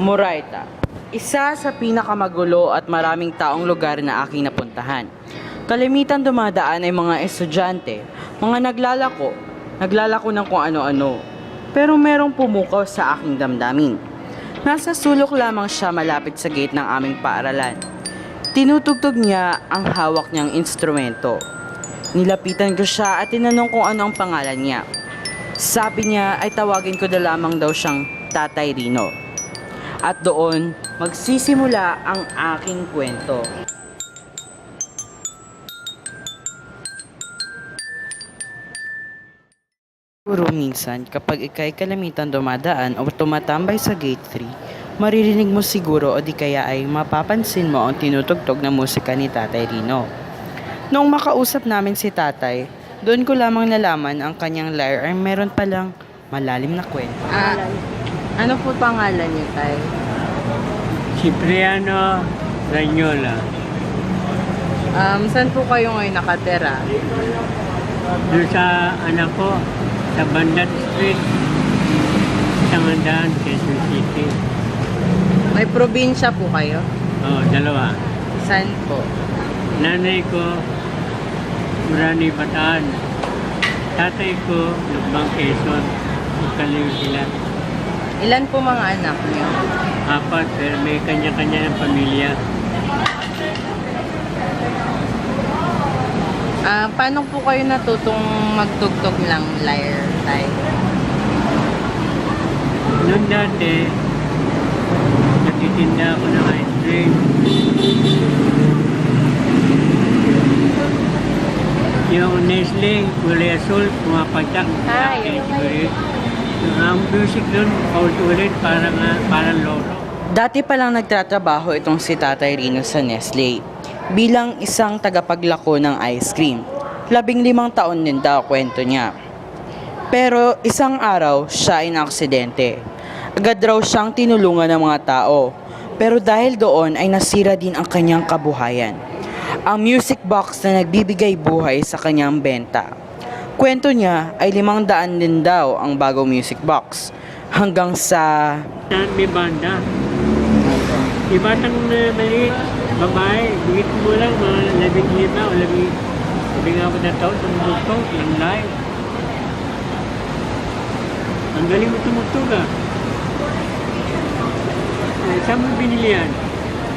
Moraita. Isa sa pinakamagulo at maraming taong lugar na aking napuntahan. Kalimitan dumadaan ay mga estudyante, mga naglalako, naglalako ng kung ano-ano. Pero merong pumukaw sa aking damdamin. Nasa sulok lamang siya malapit sa gate ng aming paaralan. Tinutugtog niya ang hawak niyang instrumento. Nilapitan ko siya at tinanong kung ano ang pangalan niya. Sabi niya ay tawagin ko na lamang daw siyang Tatay Rino. At doon, magsisimula ang aking kwento. Siguro minsan, kapag ikay kalamitan dumadaan o tumatambay sa gate 3, maririnig mo siguro o di kaya ay mapapansin mo ang tinutugtog na musika ni Tatay Rino. Noong makausap namin si Tatay, doon ko lamang nalaman ang kanyang lyre ay meron palang malalim na kwento. Ah, ano po pangalan niyo, Tay? Cipriano Ranyola. Um, saan po kayo ngayon nakatira? Doon sa anak ko, sa Bandat Street, Tangandaan, Quezon City. May probinsya po kayo? Oh, dalawa. Saan po? Nanay ko, Murani Bataan. Tatay ko, Lubang Quezon. Magkaliw sila. Ilan po mga anak niyo? Apat, pero may kanya-kanya ng pamilya. Ah, paano po kayo natutong magtugtog ng lyre, Tay? Noon dati, nagtitinda ako ng ice cream. Yung Nestle, kulay asul, pumapadyak. Ay, Ang music nun, paulit-ulit, parang, ah, parang lolo. Dati pa lang nagtatrabaho itong si Tatay Rino sa Nestle bilang isang tagapaglako ng ice cream. Labing limang taon din daw kwento niya. Pero isang araw, siya ay naaksidente. Agad raw siyang tinulungan ng mga tao. Pero dahil doon ay nasira din ang kanyang kabuhayan. Ang music box na nagbibigay buhay sa kanyang benta. Kwento niya ay limang daan din daw ang bagong music box. Hanggang sa Saan may banda? Yung batang uh, maliit, babae, bigit mo lang mga labing lima o labing labing apat na taon, tumutugtog, yung live. Ang galing mo tumugtog ah. Eh, saan mo binili yan?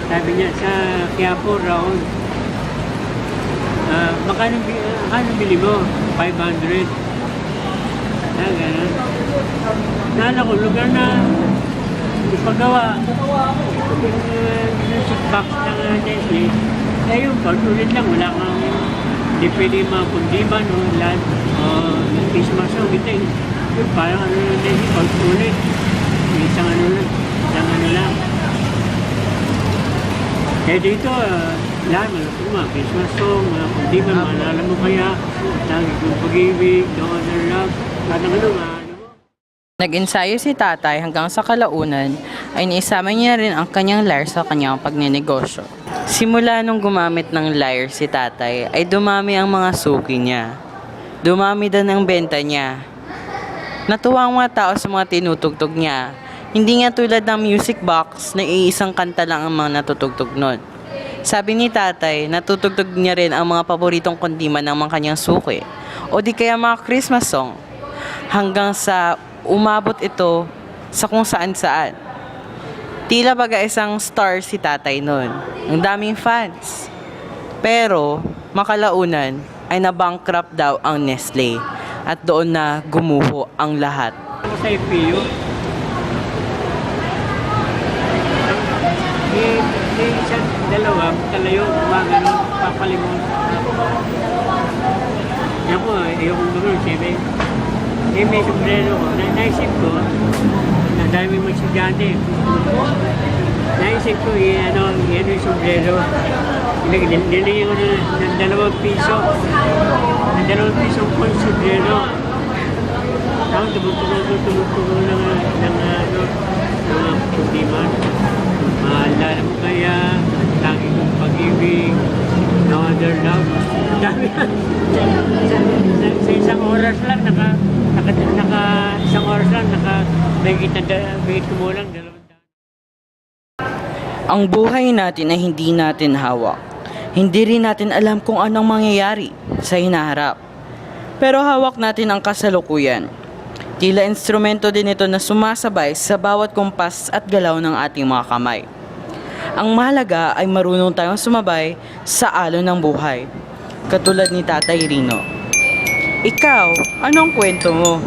Sabi niya, sa Quiapo, Raon. Ah, makano, bi- ah, bili mo? 500. Ah, ganun. Nala ko, lugar na ipagawa. Yung uh, box ng uh, Nestle, eh yung paulit lang, wala kang hindi pwede mga kundiman o lahat o Christmas song, ito eh. Yung parang ano yung Nestle, paulit. Isang ano lang, isang ano lang. Eh dito, uh, lahat mga mga Christmas song, mga kundiman, maalala mo kaya, lagi kong pag-ibig, no other love, ng ano, mga ano. Nag-ensayo si tatay hanggang sa kalaunan ay naisama niya rin ang kanyang lyre sa kanyang pagninegosyo. Simula nung gumamit ng lyre si tatay ay dumami ang mga suki niya. Dumami din ang benta niya. Natuwa ang mga tao sa mga tinutugtog niya. Hindi nga tulad ng music box na iisang kanta lang ang mga natutugtog nun. Sabi ni tatay, natutugtog niya rin ang mga paboritong kundiman ng mga kanyang suki o di kaya mga Christmas song hanggang sa umabot ito sa kung saan saan. Tila baga isang star si tatay nun. Ang daming fans. Pero, makalaunan ay nabankrupt daw ang Nestle at doon na gumuho ang lahat. Ako sa FPU. Eh, isang dalawa, kalayo, gumagano, papalimon. Yan ko, ayokong gano'n, siyempre. Eh, may sombrero ko. Na, naisip ko, na dami mo estudyante. Naisip ko, eh, ano, yan yung sombrero. Nilag- Nilagyan ko ng, ng dalawang piso. Ng dalawang piso po yung sombrero. Tapos tumutulong, tumutulong ng, ng, ano, mga kundiman. Maalala mo kaya, lagi kong pag-ibig, no other love. Dami sa, sa, sa isang oras lang, naka, naka, naka, isang oras lang, naka, may may kumulang, dalawa. Ang buhay natin ay hindi natin hawak. Hindi rin natin alam kung anong mangyayari sa hinaharap. Pero hawak natin ang kasalukuyan. Tila instrumento din ito na sumasabay sa bawat kumpas at galaw ng ating mga kamay. Ang mahalaga ay marunong tayong sumabay sa alon ng buhay. Katulad ni Tatay Rino. Ikaw, anong kwento mo?